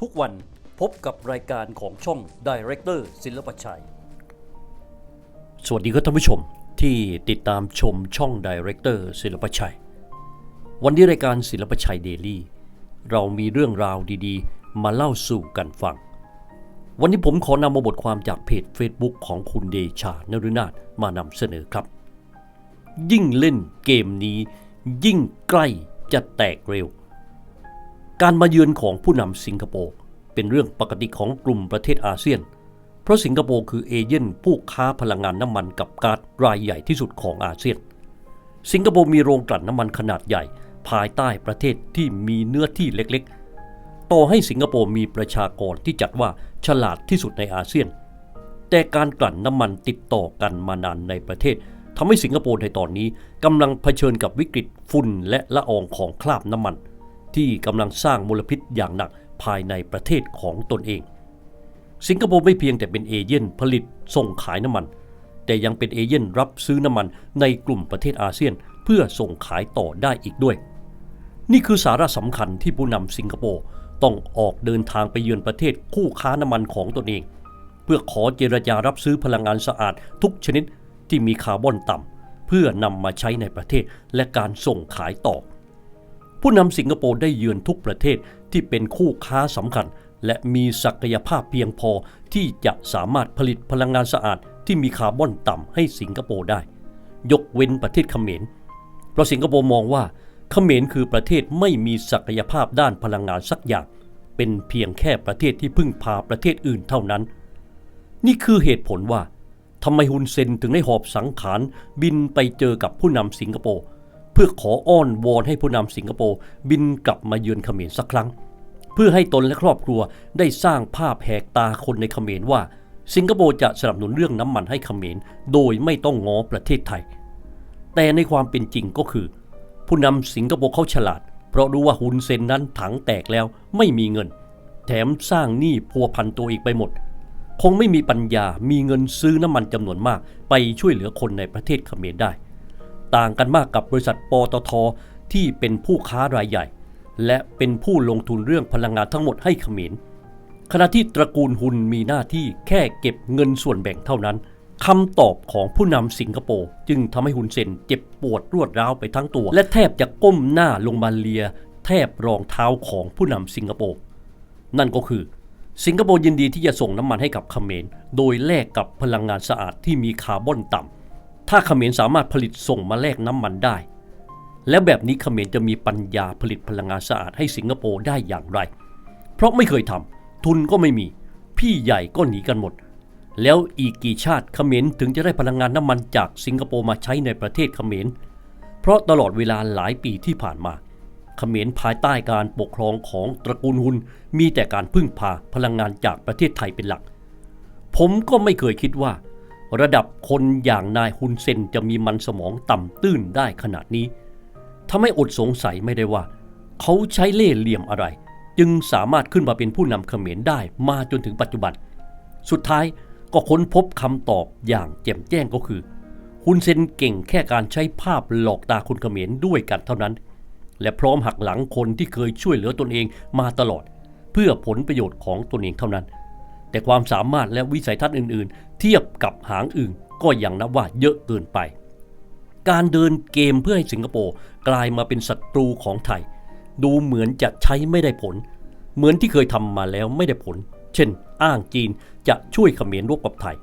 ทุกวันพบกับรายการของช่อง Director ศิลปชัย สวัสดีครับท่านผู้ชมที่ติดตามชมช่อง Director ศิลปชัย วันนี้รายการศิลปชัยเดลี่เรามีเรื่องราวดีๆ มาเล่าสู่กันฟัง วันนี้ผมขอนำมาบทความจากเพจ Facebook ของคุณเดชานรุนาถมานำเสนอครับ ยิ่งเล่นเกมนี้ยิ่งใกล้จะแตกเร็ว การมาเยือนของผู้นำสิงคโปร์เป็นเรื่องปกติของกลุ่มประเทศอาเซียน เพราะสิงคโปร์คือเอเย่นผู้ค้าพลังงานน้ำมันกับก๊าซรายใหญ่ที่สุดของอาเซียน สิงคโปร์มีโรงกลั่นน้ำมันขนาดใหญ่ ภายใต้ประเทศที่มีเนื้อที่เล็กๆ ต่อให้สิงคโปร์มีประชากรที่จัดว่าฉลาดที่สุดในอาเซียน แต่การกลั่นน้ำมันติดต่อกันมานานในประเทศทำให้สิงคโปร์ในตอนนี้กำลังเผชิญกับวิกฤตฝุ่นและละอองของคราบน้ำมัน ที่กำลังสร้างมลพิษอย่างหนักภายในประเทศของตนเอง สิงคโปร์ไม่เพียงแต่เป็นเอเย่นผลิตส่งขายน้ำมัน แต่ยังเป็นเอเย่นรับซื้อน้ำมันในกลุ่มประเทศอาเซียน เพื่อส่งขายต่อได้อีกด้วย นี่คือสาระสำคัญที่ผู้นำสิงคโปร์ต้องออกเดินทางไปเยือนประเทศคู่ค้าน้ำมันของตนเอง เพื่อขอเจรจารับซื้อพลังงานสะอาดทุกชนิดที่มีคาร์บอนต่ำเพื่อนำมาใช้ในประเทศและการส่งขายต่อ ผู้นำสิงคโปร์ได้เยือนทุกประเทศที่เป็นคู่ค้าสำคัญ และมีศักยภาพเพียงพอที่จะสามารถผลิตพลังงานสะอาดที่มีคาร์บอนต่ำให้สิงคโปร์ได้ ยกเว้นประเทศเขมร เพราะสิงคโปร์มองว่าเขมรคือประเทศไม่มีศักยภาพด้านพลังงานสักอย่าง เป็นเพียงแค่ประเทศที่พึ่งพาประเทศอื่นเท่านั้น นี่คือเหตุผลว่าทำไมฮุนเซนถึงได้หอบสังขารบินไปเจอกับผู้นำสิงคโปร์ พื่อขออ้อนวอนให้ผู้นำสิงคโปร์บินกลับมาเยือนเขมรสักครั้ง เพื่อให้ตนและครอบครัวได้สร้างภาพแหกตาคนในเขมรว่า สิงคโปร์จะสนับสนุนเรื่องน้ำมันให้เขมรโดยไม่ต้องง้อประเทศไทย แต่ในความเป็นจริงก็คือ ผู้นำสิงคโปร์เขาฉลาด เพราะรู้ว่าฮุนเซนนั้นถังแตกแล้วไม่มีเงิน แถมสร้างหนี้พัวพันตัวอีกไปหมด คงไม่มีปัญญามีเงินซื้อน้ำมันจำนวนมาก ไปช่วยเหลือคนในประเทศเขมรได้ ต่างกันมากกับบริษัทปตท ที่เป็นผู้ค้ารายใหญ่ และเป็นผู้ลงทุนเรื่องพลังงานทั้งหมดให้เขมรขณะที่ตระกูลฮุนมีหน้าที่แค่เก็บเงินส่วนแบ่งเท่านั้นคำตอบของผู้นำสิงคโปร์จึงทำให้ฮุนเซนเจ็บปวดรวดร้าวไปทั้งตัว และแทบจะก้มหน้าลงมาเลีย แทบรองเท้าของผู้นำสิงคโปร์นั่นก็คือ สิงคโปร์ยินดีที่จะส่งน้ำมันให้กับเขมรโดยแลกกับพลังงานสะอาดที่มีคาร์บอนต่ำ ถ้าเขมรสามารถผลิตส่งมาแลกน้ำมันได้ แล้วแบบนี้เขมรจะมีปัญญาผลิตพลังงานสะอาดให้สิงคโปร์ได้อย่างไร เพราะไม่เคยทำทุนก็ไม่มี พี่ใหญ่ก็หนีกันหมด แล้วอีกกี่ชาติเขมรถึงจะได้พลังงานน้ำมันจากสิงคโปร์มาใช้ในประเทศเขมร เพราะตลอดเวลาหลายปีที่ผ่านมาเขมรภายใต้การปกครองของตระกูลฮุนมีแต่การพึ่งพาพลังงานจากประเทศไทยเป็นหลัก ผมก็ไม่เคยคิดว่า ระดับคนอย่างนายฮุนเซนจะมีมันสมองต่ำตื้นได้ขนาดนี้ทำให้อดสงสัยไม่ได้ว่า เขาใช้เล่ห์เหลี่ยมอะไร จึงสามารถขึ้นมาเป็นผู้นำเขมรได้มาจนถึงปัจจุบัน สุดท้ายก็ค้นพบคำตอบอย่างแจ่มแจ้งก็คือฮุนเซนเก่งแค่การใช้ภาพหลอกตาคนเขมรด้วยกันเท่านั้น และพร้อมหักหลังคนที่เคยช่วยเหลือตนเองมาตลอด เพื่อผลประโยชน์ของตนเองเท่านั้น แต่ความสามารถและวิสัยทัศน์อื่นๆ เทียบกับหางอื่นก็ยังนับว่าเยอะเกินไป การเดินเกมเพื่อให้สิงคโปร์กลายมาเป็นศัตรูของไทย ดูเหมือนจะใช้ไม่ได้ผล เหมือนที่เคยทำมาแล้วไม่ได้ผล เช่น อ้างจีนจะช่วยเขมรรบกับไทย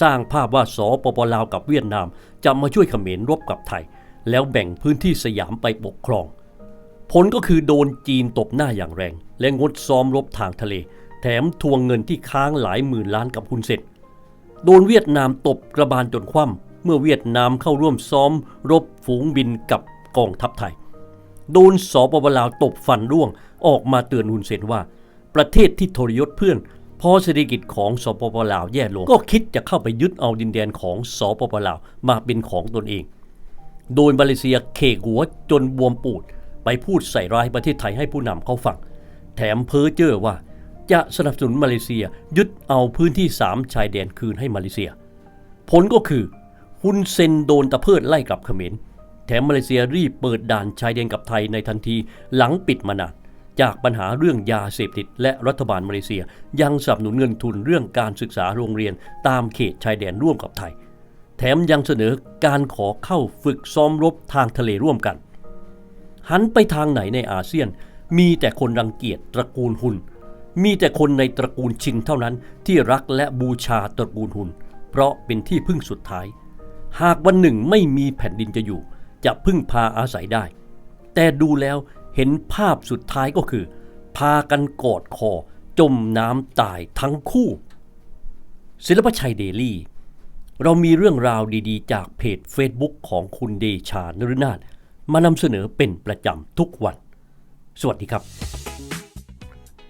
สร้างภาพว่าสปปลาวกับเวียดนามจะมาช่วยเขมรรบกับไทย แล้วแบ่งพื้นที่สยามไปปกครอง ผลก็คือโดนจีนตบหน้าอย่างแรง และงดซ้อมรบทางทะเล แถมทวงเงินที่ค้างหลายหมื่นล้านกับคุณเสร็จโดนเวียดนามตบกระบาลจนคว่ำเมื่อเวียดนามเข้าร่วมซ้อม รบฝูงบินกับกองทัพไทย โดนสปปลาวตบฟันร่วงออกมาเตือนฮุนเซนว่า ประเทศที่ทรยศเพื่อนพอเศรษฐกิจของสปปลาวแย่ลง ก็คิดจะเข้าไปยึดเอาดินแดนของสปปลาวมาเป็นของตนเอง โดยมาเลเซียเคกหัวจนบวมปูด ไปพูดใส่ร้ายประเทศไทยให้ผู้นำเขาฟัง แถมเพ้อเจ้อว่า จะสนับสนุนมาเลเซียยึดเอาพื้นที่สามชายแดนคืนให้มาเลเซีย ผลก็คือฮุนเซนโดนตะเพิดไล่กลับเขมร แถมมาเลเซียรีบเปิดด่านชายแดนกับไทยในทันทีหลังปิดมานานจากปัญหาเรื่องยาเสพติด และรัฐบาลมาเลเซียยังสนับสนุนเงินทุนเรื่องการศึกษาโรงเรียนตามเขตชายแดนร่วมกับไทย แถมยังเสนอการขอเข้าฝึกซ้อมรบทางทะเลร่วมกัน หันไปทางไหนในอาเซียน มีแต่คนรังเกียจตระกูลหุน มีแต่คนในตระกูลชิงเท่านั้นที่รักและบูชาตระกูลหุน เพราะเป็นที่พึ่งสุดท้าย หากวันหนึ่งไม่มีแผ่นดินจะอยู่ จะพึ่งพาอาศัยได้ แต่ดูแล้วเห็นภาพสุดท้ายก็คือ พากันกอดคอ จมน้ำตายทั้งคู่ ศิลปชัยเดลี่ เรามีเรื่องราวดีๆ จากเพจ Facebook ของคุณเดชานฤนาถมานำเสนอเป็นประจำทุกวัน สวัสดีครับ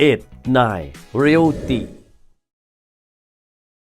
8, 9, Realty.